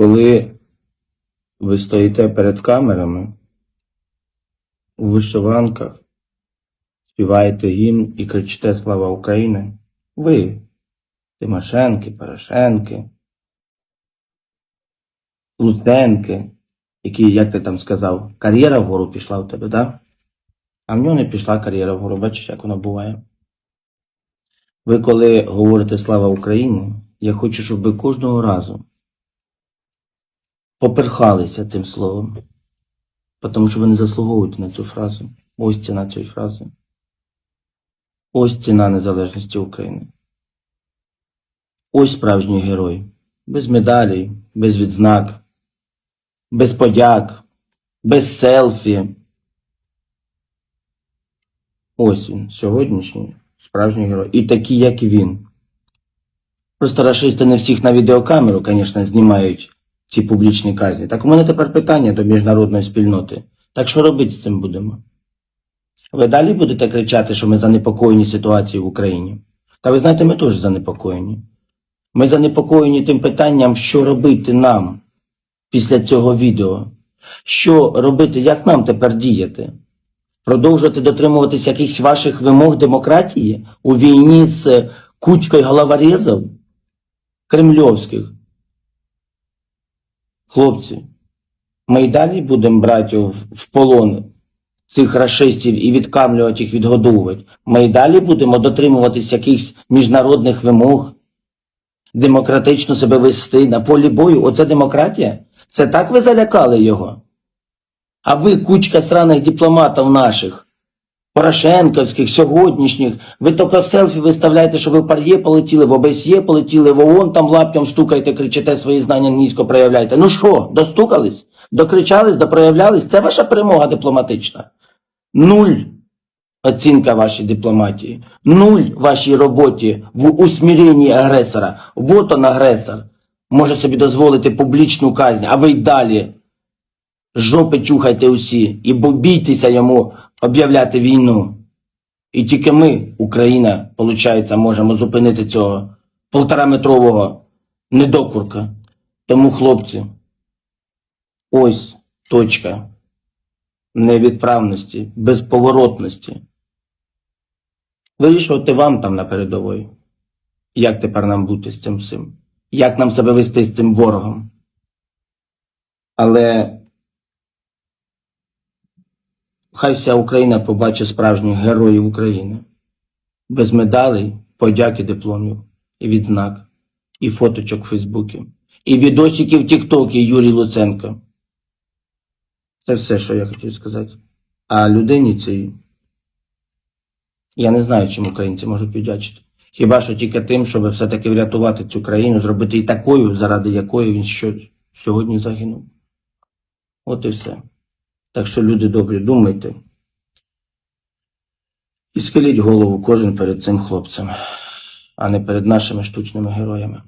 коли ви стоїте перед камерами у вишиванках, співаєте гімн і кричите Слава Україні, ви, Тимошенки, Порошенки, Луценки, які, як ти там сказав, кар'єра вгору пішла у тебе, да? А в нього не пішла кар'єра вгору, бачиш, як воно буває. Ви коли говорите Слава Україні, я хочу, щоб ви кожного разу поперхалися цим словом. Тому що ви не заслуговуєте на цю фразу. Ось ціна цієї фрази. Ось ціна незалежності України. Ось справжній герой. Без медалей, без відзнак, без подяк, без селфі. Ось він, сьогоднішній справжній герой. І такий, як і він. Просто рашисти не всіх на відеокамеру, звісно, знімають ці публічні казні. Так у мене тепер питання до міжнародної спільноти. Так що робити з цим будемо? Ви далі будете кричати, що ми занепокоєні ситуацією в Україні? Та ви знаєте, ми теж занепокоєні. Ми занепокоєні тим питанням, що робити нам після цього відео. Що робити, як нам тепер діяти? Продовжувати дотримуватись якихось ваших вимог демократії у війні з кучкою головорезів кремльовських? Хлопці, ми й далі будемо брати в, полон цих расистів і відкамлювати їх, відгодовувати. Ми й далі будемо дотримуватись якихось міжнародних вимог, демократично себе вести на полі бою. Оце демократія? Це так ви залякали його? А ви, кучка сраних дипломатів наших, Порошенковських, сьогоднішніх, ви тільки селфі виставляєте, що ви в Пар'є полетіли, в ОБСЄ полетіли, в ООН там лаптям стукаєте, кричите свої знання англійського проявляєте. Ну що, достукались? Докричались, допроявлялись? Це ваша перемога дипломатична? Нуль оцінка вашій дипломатії. Нуль вашій роботі в усміренні агресора. Вот он агресор. Може собі дозволити публічну казнь, а ви й далі жопи чухайте усі і бійтеся йому об'являти війну. І тільки ми, Україна, получається, можемо зупинити цього полтораметрового недокурка. Тому, хлопці, ось точка невідправності, безповоротності. Вирішувати вам там на передовій. Як тепер нам бути з цим всім? Як нам себе вести з цим ворогом? Але хай вся Україна побачить справжніх героїв України. Без медалей, подяки дипломів і відзнак, і фоточок в Фейсбуці, і відосиків Тіктокі Юрій Луценко. Це все, що я хотів сказати. А людині цій я не знаю, чим українці можуть віддячити. Хіба що тільки тим, щоб все-таки врятувати цю країну, зробити і такою, заради якої він що сьогодні загинув. От і все. Так що, люди добрі, думайте. І скиліть голову кожен перед цим хлопцем, а не перед нашими штучними героями.